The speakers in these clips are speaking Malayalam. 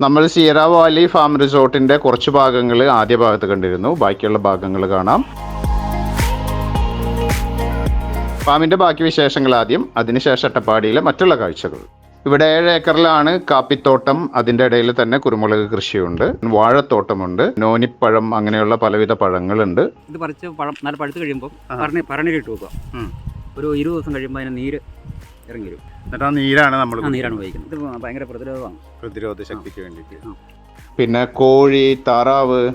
നമ്മൾ സിയറ വാലി ഫാം റിസോർട്ടിന്റെ കുറച്ച് ഭാഗങ്ങൾ ആദ്യ ഭാഗത്ത് കണ്ടിരുന്നു. ബാക്കിയുള്ള ഭാഗങ്ങൾ കാണാം. ഫാമിന്റെ ബാക്കി വിശേഷങ്ങൾ ആദ്യം അതിനുശേഷം അട്ടപ്പാടിയിലെ മറ്റുള്ള കാഴ്ചകൾ. ഇവിടെ ഏഴ് ഏക്കറിലാണ് കാപ്പിത്തോട്ടം. അതിന്റെ ഇടയിൽ തന്നെ കുരുമുളക് കൃഷിയുണ്ട്. വാഴത്തോട്ടമുണ്ട്. നോനിപ്പഴം അങ്ങനെയുള്ള പലവിധ പഴങ്ങളുണ്ട്. ഇത് പറിച്ച് പഴം നല്ല പഴുത്ത് കഴിയുമ്പോൾ പറഞ്ഞ് പറഞ്ഞു വെക്കുക. ഒരു ഇരുപത് ദിവസം കഴിയുമ്പോൾ അതിന് നീര് ഇറങ്ങി വരും. എന്നിട്ട് ആ നീരാണ് നമ്മൾ ആ നീരാണ് ഉപയോഗിക്കുന്നത്. ഇത് ഭയങ്കര പ്രതിരോധമാണ്. പ്രതിരോധ ശക്തിക്ക് വേണ്ടിയിട്ട്. ആ. പിന്നെ കോഴി താറാവ്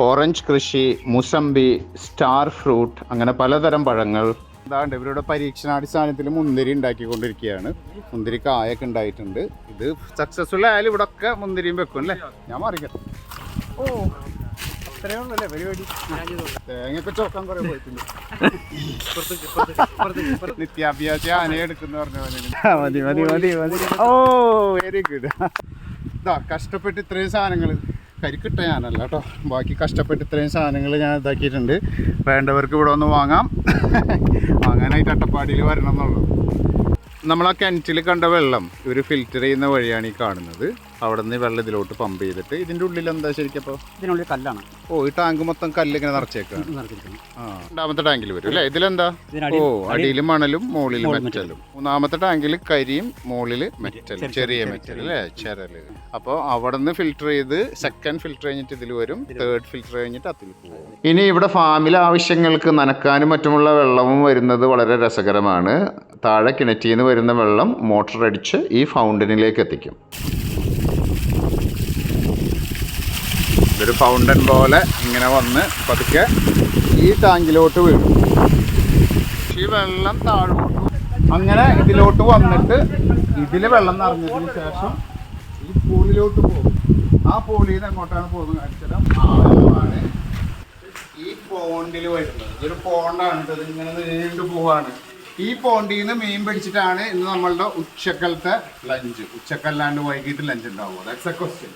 ഓറഞ്ച് കൃഷി മുസംബി സ്റ്റാർ ഫ്രൂട്ട് അങ്ങനെ പലതരം പഴങ്ങൾ. അതാണ്ട് ഇവരുടെ പരീക്ഷണാടിസ്ഥാനത്തിൽ മുന്തിരി ഉണ്ടാക്കിക്കൊണ്ടിരിക്കുകയാണ്. മുന്തിരി കായൊക്കെ ഉണ്ടായിട്ടുണ്ട്. ഇത് സക്സസ്ഫുൾ ആയാലും ഇവിടെ ഒക്കെ മുന്തിരിയും വെക്കും അല്ലേ? ഞാൻ മറിക്കാം. ഓ. പരിപാടി? കുറെ പോയിട്ടുണ്ട്. നിത്യാഭ്യാസ ആനയെ എടുക്കുന്ന പറഞ്ഞ പോലെ മതി മതി മതി മതി. ഓ വെരി ഗുഡ് ഇതാ കഷ്ടപ്പെട്ട് ഇത്രയും സാധനങ്ങൾ കരിക്കിട്ട ഞാനല്ല കേട്ടോ. ബാക്കി കഷ്ടപ്പെട്ട് ഇത്രയും സാധനങ്ങൾ ഞാൻ ഇതാക്കിയിട്ടുണ്ട്. വേണ്ടവർക്ക് ഇവിടെ ഒന്ന് വാങ്ങാം. വാങ്ങാനായിട്ട് അട്ടപ്പാടിയിൽ വരണം എന്നുള്ളൂ. നമ്മൾ ആ കിണറ്റിൽ കണ്ട വെള്ളം ഇവർ ഫിൽറ്റർ ചെയ്യുന്ന വഴിയാണ് ഈ കാണുന്നത്. അവിടെ നിന്ന് വെള്ളം ഇതിലോട്ട് പമ്പ് ചെയ്തിട്ട് ഇതിന്റെ ഉള്ളിൽ എന്താ ശരിക്കും അപ്പോൾ ഇതിനുള്ളിൽ കല്ലാണ്. ഓ ഈ ടാങ്ക് മൊത്തം കല്ല് ഇങ്ങനെ നിറച്ചേക്കാണ് ആ രണ്ടാമത്തെ ടാങ്കിൽ വരും അല്ലേ? ഇതിലെന്താ? ഇതിനടി ഓ അടിയിൽ മണലും മുകളിൽ മെറ്റലും മൂന്നാമത്തെ ടാങ്കിൽ കരിയും മുകളിൽ മെറ്റലും ചെറിയ മെറ്റൽ അല്ലേ? ചെറൽ അപ്പോൾ അവിടെ നിന്ന് ഫിൽറ്റർ ചെയ്ത് സെക്കൻഡ് ഫിൽറ്റർ കഴിഞ്ഞിട്ട് ഇതിൽ വരും. തേർഡ് ഫിൽറ്റർ കഴിഞ്ഞിട്ട് അതിൽ പോകും. ഇനി ഇവിടെ ഫാമിലെ ആവശ്യങ്ങൾക്ക് നനക്കാനും മറ്റുമുള്ള വെള്ളവും വരുന്നത് വളരെ രസകരമാണ്. താഴെ കിണറ്റിൽ നിന്ന് വരുന്ന വെള്ളം മോട്ടർ അടിച്ച് ഈ ഫൗണ്ടനിലേക്ക് എത്തിക്കും. ഇതൊരു ഫൗണ്ടൻ പോലെ ഇങ്ങനെ വന്ന് പതുക്കെ ഈ ടാങ്കിലോട്ട് വീഴും. ഈ വെള്ളം താഴോട്ട് അങ്ങനെ ഇതിലോട്ട് വന്നിട്ട് ഇതിൽ വെള്ളം നിറഞ്ഞതിന് ശേഷം ഈ പൂളിലോട്ട് പോകും. ആ പൂളിൽ നിന്ന് എങ്ങോട്ടാണ് പോകുന്നത് കാണിച്ചാലും ഈ പോണ്ടിൽ വരുന്നത്. ഇതൊരു പോണ്ടാണ് ഇത് ഇങ്ങനെ നീണ്ടു പോവാണ്. ഈ പോണ്ടിയിൽ നിന്ന് മീൻ പിടിച്ചിട്ടാണ് ഇന്ന് നമ്മളുടെ ഉച്ചക്കലത്തെ ലഞ്ച് ഉച്ചക്കല്ലാണ്ട് വൈകിട്ട് ലഞ്ച് ഉണ്ടാവുക. ദാറ്റ്സ് എ ക്വസ്റ്റ്യൻ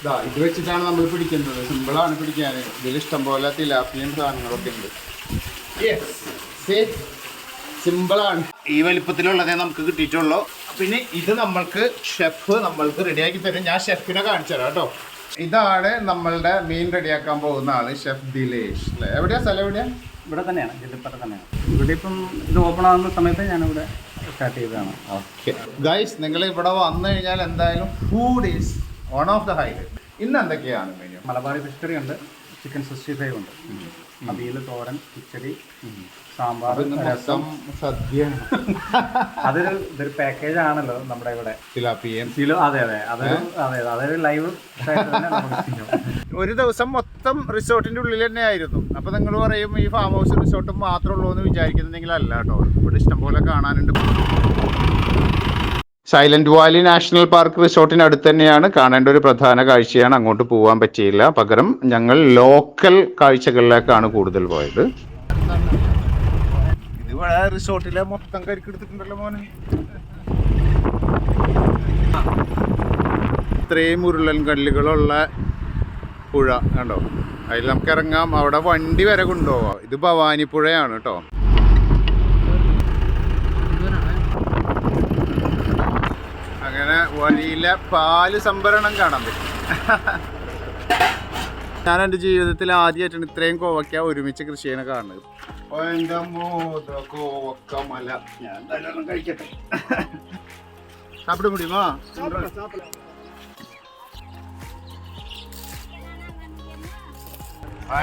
ഇതാ ഇത് വെച്ചിട്ടാണ് നമ്മൾ പിടിക്കുന്നത്. സിമ്പിളാണ് പിടിക്കാൻ ഇതിൽ ഇഷ്ടംപോലെ തിലാപ്പിയും സാധനങ്ങളൊക്കെ ഉണ്ട്. സിമ്പിളാണ് ഈ വലിപ്പത്തിലുള്ളതേ നമുക്ക് കിട്ടിയിട്ടുള്ളൂ. പിന്നെ ഇത് നമ്മൾക്ക് ഷെഫ് നമ്മൾക്ക് റെഡിയാക്കി തരും. ഞാൻ ഷെഫിനെ കാണിച്ചു തരാം കേട്ടോ. ഇതാണ് നമ്മളുടെ മീൻ റെഡിയാക്കാൻ പോകുന്ന ആൾ ഷെഫ് ദിലേഷ്. അല്ലേ? എവിടെയാ സ്ഥലം എവിടെയാ? ഇവിടെ തന്നെയാണ് ജില്ലപ്പറ്റ തന്നെയാണ്. ഇവിടെ ഇപ്പം ഇത് ഓപ്പൺ ആകുന്ന സമയത്ത് ഞാനിവിടെ സ്റ്റാർട്ട് ചെയ്തതാണ്. ഓക്കെ ഗൈസ് നിങ്ങൾ ഇവിടെ വന്നു കഴിഞ്ഞാൽ എന്തായാലും food is one of the highlight ഇന്ന് എന്തൊക്കെയാണ് മെനു മലബാറി ഫിഷ് കറി ഉണ്ട്. ചിക്കൻ സിക്സ്റ്റി ഫൈവ് ഉണ്ട് അവിയൽ തോരൻ കിച്ചടി സാമ്പാർ രസം. സദ്യ അതൊരു ഇതൊരു പാക്കേജ് ആണല്ലോ നമ്മുടെ ഇവിടെ. തിലാപ്പിയും. കിലോ അതെ അതെ. അതൊരു അതെ അതെ. അതൊരു ലൈവ് ഒരു ദിവസം മൊത്തം റിസോർട്ടിന്റെ ഉള്ളിൽ തന്നെ ആയിരുന്നു. അപ്പൊ നിങ്ങൾ പറയും ഈ ഫാം ഹൗസ് റിസോർട്ടും മാത്രമേ ഉള്ളൂ എന്ന് വിചാരിക്കുന്നുണ്ടെങ്കിൽ അല്ല കേട്ടോ. ഇവിടെ ഇഷ്ടംപോലെ കാണാനുണ്ട്. സൈലന്റ് വാലി നാഷണൽ പാർക്ക് റിസോർട്ടിന് അടുത്ത് തന്നെയാണ്. കാണേണ്ട ഒരു പ്രധാന കാഴ്ചയാണ്. അങ്ങോട്ട് പോകാൻ പറ്റിയില്ല. പകരം ഞങ്ങൾ ലോക്കൽ കാഴ്ചകളിലേക്കാണ് കൂടുതൽ പോയത്. റിസോർട്ടിലെ മൊത്തം കരിക്കെടുത്തിട്ടുണ്ടല്ലോ മോനെ. ഇത്രയും ഉരുളൻ കല്ലുകളുള്ള പുഴ കണ്ടോ? അതിൽ നമുക്ക് ഇറങ്ങാം. അവിടെ വണ്ടി വരെ കൊണ്ടുപോവാം. ഇത് ഭവാനി പുഴയാണ് കേട്ടോ. വലിയ പാൽ സംഭരണം കാണാൻ പറ്റും. ഞാൻ എന്റെ ജീവിതത്തിൽ ആദ്യമായിട്ടാണ് ഇത്രയും കോവക്ക ഒരുമിച്ച് കൃഷി ചെയ്യണ കാണുന്നത്. കോവക്ക മല. ഞാൻ കഴിക്കട്ടെ. സാപ്പിട മുടിയുമോ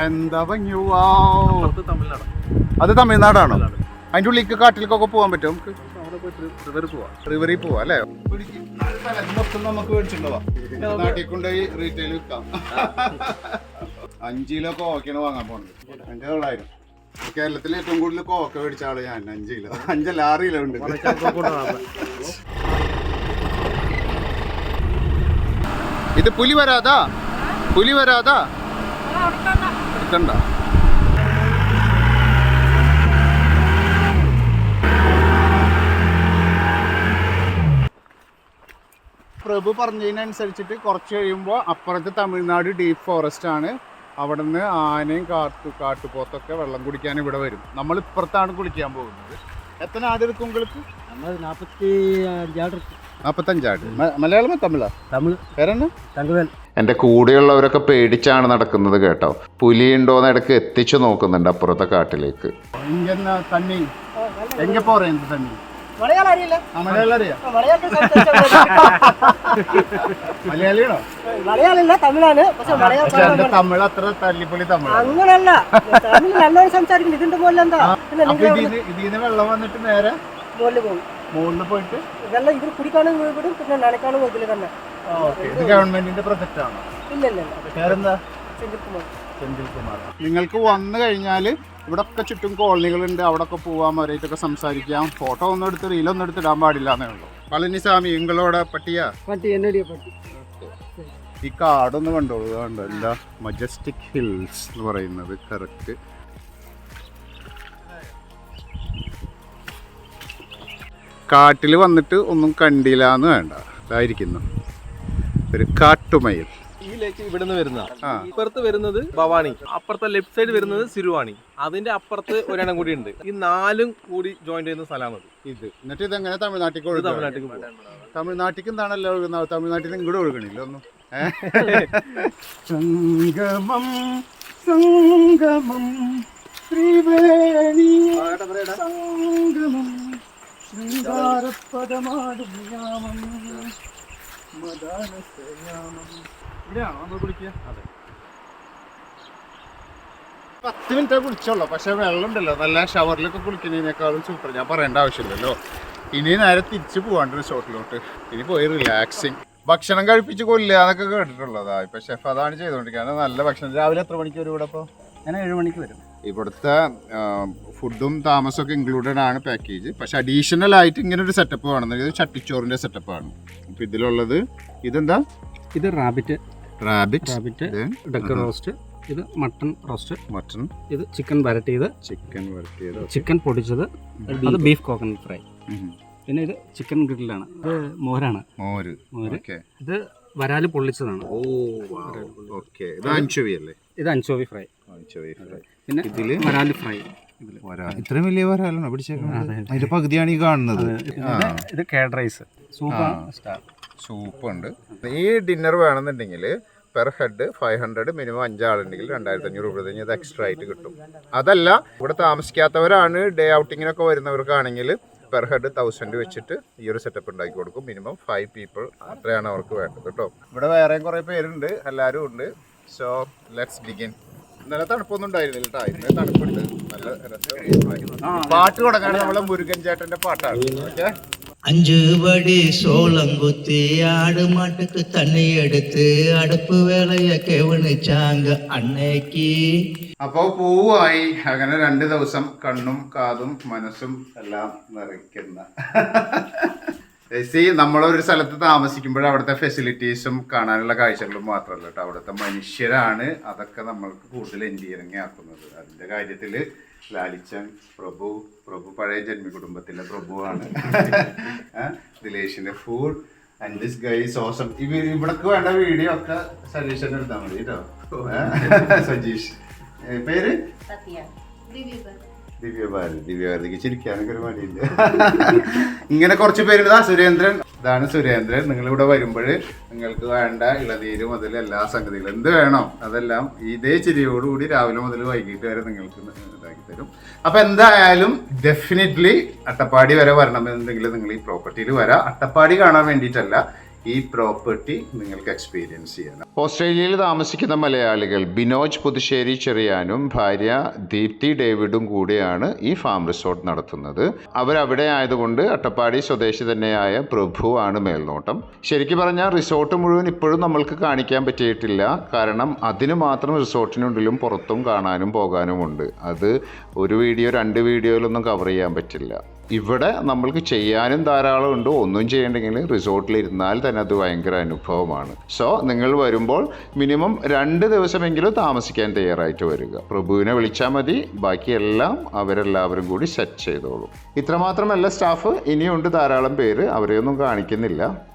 എന്താ ഭംഗി? അത് തമിഴ്നാടാണോ? അതിന്റെ ഉള്ളിലേക്ക് കാട്ടിലേക്കൊക്കെ പോകാൻ പറ്റും. നമുക്ക് പോവാം. റിവറിൽ പോവാം അല്ലേ? മൊത്തം നമുക്ക് മേടിച്ചിട്ടുണ്ടാവാം നാട്ടിൽ കൊണ്ടുപോയി റീറ്റെയിൽ വിൽക്കാം. അഞ്ച് കിലോ കോവക്കാണ് വാങ്ങാൻ പോണത്. അഞ്ച് തൊള്ളായിരം കേരളത്തിൽ ഏറ്റവും കൂടുതൽ കോക്ക മേടിച്ച ആൾ ഞാൻ അഞ്ച് കിലോ. അഞ്ചല്ല ആറ് കിലോ ഉണ്ട്. ഇത് പുലി വരാതാ? പുലി വരാതാ? എടുക്കണ്ട. പ്രഭു പറഞ്ഞതിനനുസരിച്ചിട്ട് കുറച്ച് കഴിയുമ്പോൾ അപ്പുറത്ത് തമിഴ്നാട് ഡീപ്പ് ഫോറസ്റ്റ് ആണ്. അവിടെ നിന്ന് ആനയും കാട്ടു കാട്ടുപോത്തൊക്കെ വെള്ളം കുടിക്കാൻ ഇവിടെ വരും. നമ്മൾ ഇപ്പുറത്താണ് കുളിക്കാൻ പോകുന്നത്. എത്ര ആട് എടുക്കും ഉങ്ങൾക്ക് നാൽപ്പത്തി നാൽപ്പത്തഞ്ചാട് മലയാളമോ തമിഴാ? തമിഴ്. പേരെന്നാ? തങ്കവേൽ. കൂടെയുള്ളവരൊക്കെ പേടിച്ചാണ് നടക്കുന്നത് കേട്ടോ. പുലി ഉണ്ടോന്ന് ഇടയ്ക്ക് എത്തിച്ചു നോക്കുന്നുണ്ട് അപ്പുറത്തെ കാട്ടിലേക്ക്. എങ്ക പോറേ തണ്ണി? മലയാളം അറിയില്ല മലയാളം അറിയാം മലയാളത്തിൽ സംസാരിച്ചാൽ മലയാളിയാണോ? മലയാളമില്ല തമിഴാണ്. പക്ഷെ മലയാളം തമിഴ്. അത്ര തല്ലിപ്പൊളി തമിഴ്. അങ്ങനല്ല. തമിഴ് നല്ലോണം സംസാരിക്കുന്നു ഇതിന്റെ മുകളിൽ എന്താ? ഇതിന് വെള്ളം വന്നിട്ട് നേരെ മുകളിൽ പോകും. മുകളിൽ പോയിട്ട്? ഇതെല്ലാം ഇവർ കുടിക്കാനും വിടും പിന്നെ നനക്കാനും ഇതിൽ തന്നെ. ഇത് ഗവൺമെന്റിന്റെ പ്രൊജക്റ്റ് ആണോ ഇല്ല ഇല്ല. പേരെന്താ സെന്തിൽകുമാർ നിങ്ങൾക്ക് വന്നു കഴിഞ്ഞാൽ ഇവിടെ ഒക്കെ ചുറ്റും കോളനികളുണ്ട് അവിടെ ഒക്കെ പോവാൻ അവരായിട്ടൊക്കെ സംസാരിക്കാം. ഫോട്ടോ ഒന്നും എടുത്ത് റീലൊന്നും എടുത്ത് ഇടാൻ പാടില്ല എന്നേ ഉള്ളൂ. പളനിസ്വാമി നിങ്ങളോட പട്ടിയാ? പട്ടി എന്നടിയ പട്ടി. ഈ കാടൊന്ന് കണ്ടോളൂ കണ്ടോ? മജസ്റ്റിക് ഹിൽസ് എന്ന് പറയുന്നത് കറക്റ്റ് കാട്ടിൽ വന്നിട്ട് ഒന്നും കണ്ടില്ല എന്ന് വേണ്ട. ഇതായിരിക്കുന്നു. ഒരു കാട്ടുമയിൽ. ഈ ലേക്ക് ഇവിടുന്ന് വരുന്ന. ഇപ്പുറത്ത് വരുന്നത് ഭവാനി. അപ്പുറത്തെ ലെഫ്റ്റ് സൈഡ് വരുന്നത് സിരുവാണി. അതിന്റെ അപ്പുറത്ത് ഒരെണ്ണം കൂടി ഉണ്ട്. ഈ നാലും കൂടി ജോയിന്റ് ചെയ്യുന്ന സ്ഥലമാണ് ഇത്. എന്നിട്ട് ഇത് എങ്ങനെ തമിഴ്നാട്ടിൽ തമിഴ്നാട്ടിൽ തമിഴ്നാട്ടിൽ എന്താണല്ലോ ഒഴുകുന്നത്? തമിഴ്നാട്ടിൽ ഇങ്ങോട്ട് ഒഴുകണില്ല ഒന്നും. സംഗമം സംഗമം ത്രിവേണി സംഗമം ശൃംഗാരപദമാടും യാമം മദാനസയാമം ഇവിടെയാണോ? നമ്മൾ കുളിക്കുക? അതെ. പത്ത് മിനിറ്റ് കുളിച്ചോളൂ പക്ഷെ വെള്ളം ഉണ്ടല്ലോ നല്ല ഷവറിലൊക്കെ കുളിക്കുന്നതിനേക്കാളും സൂപ്പർ ഞാൻ പറയേണ്ട ആവശ്യമില്ലല്ലോ. ഇനി നേരെ തിരിച്ചു പോവാണ്ട് റിസോർട്ടിലോട്ട്. ഇനി പോയി റിലാക്സിങ് ഭക്ഷണം കഴിപ്പിച്ച് കൊല്ലുക എന്നൊക്കെ കേട്ടിട്ടുള്ളതാ. ഇപ്പൊ ഷെഫ് അതാണ് ചെയ്തുകൊണ്ടിരിക്കുന്നത്. നല്ല ഭക്ഷണം. രാവിലെ എത്ര മണിക്ക് വരും ഇവിടെ ഇപ്പോൾ ഞാൻ ഏഴ് മണിക്ക് വരും. ഇവിടുത്തെ ഫുഡും താമസമൊക്കെ ഇൻക്ലൂഡഡ് ആണ് പാക്കേജ് പക്ഷെ അഡീഷണൽ ആയിട്ട് ഇങ്ങനെ ഒരു സെറ്റപ്പ് വേണമെന്നുണ്ടെങ്കിൽ ഇത് ചട്ടിച്ചോറിന്റെ സെറ്റപ്പാണ് ഇപ്പൊ ഇതിലുള്ളത് ഇതെന്താ? ഇത് rabbit. Rabbit rabbit duck roast ഇത് മട്ടൺ റോസ്റ്റ് മട്ടൺ ഇത് ചിക്കൻ വരട്ടിയത് ചിക്കൻ വരട്ടിയത് ചിക്കൻ പൊടിച്ചത് അത് ബീഫ് കോക്കനട്ട് ഫ്രൈ പിന്നെ ഇത് ചിക്കൻ ഗ്രില്ലാണ് ഇത് മോരാണ്. മോര്. മോര്. ഇത് വരാൽ പൊള്ളിച്ചതാണ്. ഓ ഓക്കെ ഇത് അഞ്ചോവി അല്ലേ ഇത് അൻചോവി ഫ്രൈ അഞ്ചോവി ഫ്രൈ പിന്നെ ഇതിൽ വരാൽ ഫ്രൈ ഇത്രയും വലിയ വരാലാണ്? പിടിച്ചേക്കുന്നത് അതിന്റെ പകുതിയാണ് ഈ കാണുന്നത്. ഇത് ഇത് കേഡ് റൈസ് സൂപ്പ് സ്റ്റാർ സൂപ്പ് ഉണ്ട് ഈ ഡിന്നർ വേണമെന്നുണ്ടെങ്കിൽ per head five hundred minimum അഞ്ചാളുണ്ടെങ്കിൽ രണ്ടായിരത്തി അഞ്ഞൂറ് രൂപ കഴിഞ്ഞാൽ അത് എക്സ്ട്രാ ആയിട്ട് കിട്ടും. അതല്ല ഇവിടെ താമസിക്കാത്തവരാണ് ഡേ ഔട്ടിങ്ങിനൊക്കെ വരുന്നവർക്കാണെങ്കിൽ പെർ ഹെഡ് തൗസൻഡ് വെച്ചിട്ട് ഈ ഒരു സെറ്റപ്പ് ഉണ്ടാക്കി കൊടുക്കും. മിനിമം ഫൈവ് പീപ്പിൾ അത്രയാണ് അവർക്ക് വേണ്ടത് കേട്ടോ. ഇവിടെ വേറെയും കുറേ പേരുണ്ട് എല്ലാവരും ഉണ്ട്. സോ ലെറ്റ്സ് ബിഗിൻ നല്ല തണുപ്പൊന്നും ഉണ്ടായിരുന്നില്ല കേട്ടോ ഇന്ന് തണുപ്പുണ്ട്. നല്ല പാട്ട് തുടങ്ങാണ് നമ്മളെ മുരുകൻ ചേട്ടന്റെ പാട്ടാണ്. ഓക്കെ அஞ்சு படி சோளங்குத்தி ஆடு மாட்டுக்கு தண்ணி எடுத்து அடுப்பு வேலைய கவனிச்சாங்க அன்னைக்கு അപ്പോൾ പൂവായി അങ്ങനെ രണ്ട് ദിവസം കണ്ണും കാതും മനസ്സും എല്ലാം നിറയ്ക്കുന്ന സി നമ്മളൊരു സ്ഥലത്ത് താമസിക്കുമ്പോൾ അവിടുത്തെ ഫെസിലിറ്റീസും കാണാനുള്ള കാഴ്ചകളും മാത്രമല്ല കേട്ടോ അവിടുത്തെ മനുഷ്യരാണ് അതൊക്കെ നമ്മൾക്ക് കൂടുതൽ എൻഡിയറിങ് ആക്കുന്നത് അതിൻ്റെ കാര്യത്തിൽ ലാലിച്ചൻ പ്രഭു പ്രഭു പഴയ ജന്മി കുടുംബത്തിലെ പ്രഭുവാണ് ദിലേഷിന്റെ food and this guys awesome ഇവ ഇവിടക്ക് വേണ്ട വീഡിയോ ഒക്കെ സജീഷൻ എടുത്താൽ മതി കേട്ടോ. ഏ? സജീഷ് പേര് പേര് ദിവ്യഭാരതി ദിവ്യഭാരതിക്ക് ചിരിക്കാനൊക്കെ ഇങ്ങനെ കുറച്ച് പേരുണ്ട്. ആ സുരേന്ദ്രൻ. ഇതാണ് സുരേന്ദ്രൻ. നിങ്ങൾ ഇവിടെ വരുമ്പോൾ നിങ്ങൾക്ക് വേണ്ട ഇളനീര് മുതൽ എല്ലാ സംഗതികളും എന്ത് വേണോ അതെല്ലാം ഇതേ ചിരിയോടുകൂടി രാവിലെ മുതൽ വൈകിട്ട് വരെ നിങ്ങൾക്ക് ഇതാക്കി തരും. അപ്പൊ എന്തായാലും ഡെഫിനറ്റ്ലി അട്ടപ്പാടി വരെ വരണമെന്നുണ്ടെങ്കിൽ നിങ്ങൾ ഈ പ്രോപ്പർട്ടിയിൽ വരാം. അട്ടപ്പാടി കാണാൻ വേണ്ടിയിട്ടല്ല ഈ പ്രോപ്പർട്ടി നിങ്ങൾക്ക് എക്സ്പീരിയൻസ് ചെയ്യണം ഓസ്ട്രേലിയയിൽ താമസിക്കുന്ന മലയാളികൾ ബിനോജ് പുതുശ്ശേരി ചെറിയാനും ഭാര്യ ദീപ്തി ഡേവിഡും കൂടിയാണ് ഈ ഫാം റിസോർട്ട് നടത്തുന്നത്. അവരവിടെ ആയതുകൊണ്ട് അട്ടപ്പാടി സ്വദേശി തന്നെയായ പ്രഭു ആണ് മേൽനോട്ടം. ശരിക്കും പറഞ്ഞാൽ റിസോർട്ട് മുഴുവൻ ഇപ്പോഴും നമ്മൾക്ക് കാണിക്കാൻ പറ്റിയിട്ടില്ല. കാരണം അതിന് മാത്രം റിസോർട്ടിനുള്ളിലും പുറത്തും കാണാനും പോകാനുമുണ്ട് അത് ഒരു വീഡിയോ രണ്ട് വീഡിയോയിലൊന്നും കവർ ചെയ്യാൻ പറ്റില്ല. ഇവിടെ നമ്മൾക്ക് ചെയ്യാനും ധാരാളം ഉണ്ട്. ഒന്നും ചെയ്യണ്ടെങ്കിൽ റിസോർട്ടിൽ ഇരുന്നാൽ തന്നെ അത് ഭയങ്കര അനുഭവമാണ്. സോ നിങ്ങൾ വരുമ്പോൾ മിനിമം രണ്ട് ദിവസമെങ്കിലും താമസിക്കാൻ തയ്യാറായിട്ട് വരിക. പ്രഭുവിനെ വിളിച്ചാൽ മതി. ബാക്കിയെല്ലാം അവരെല്ലാവരും കൂടി സെറ്റ് ചെയ്തോളും. ഇത്രമാത്രമല്ല സ്റ്റാഫ്. ഇനിയുണ്ട് ധാരാളം പേര്. അവരെയൊന്നും കാണിക്കുന്നില്ല.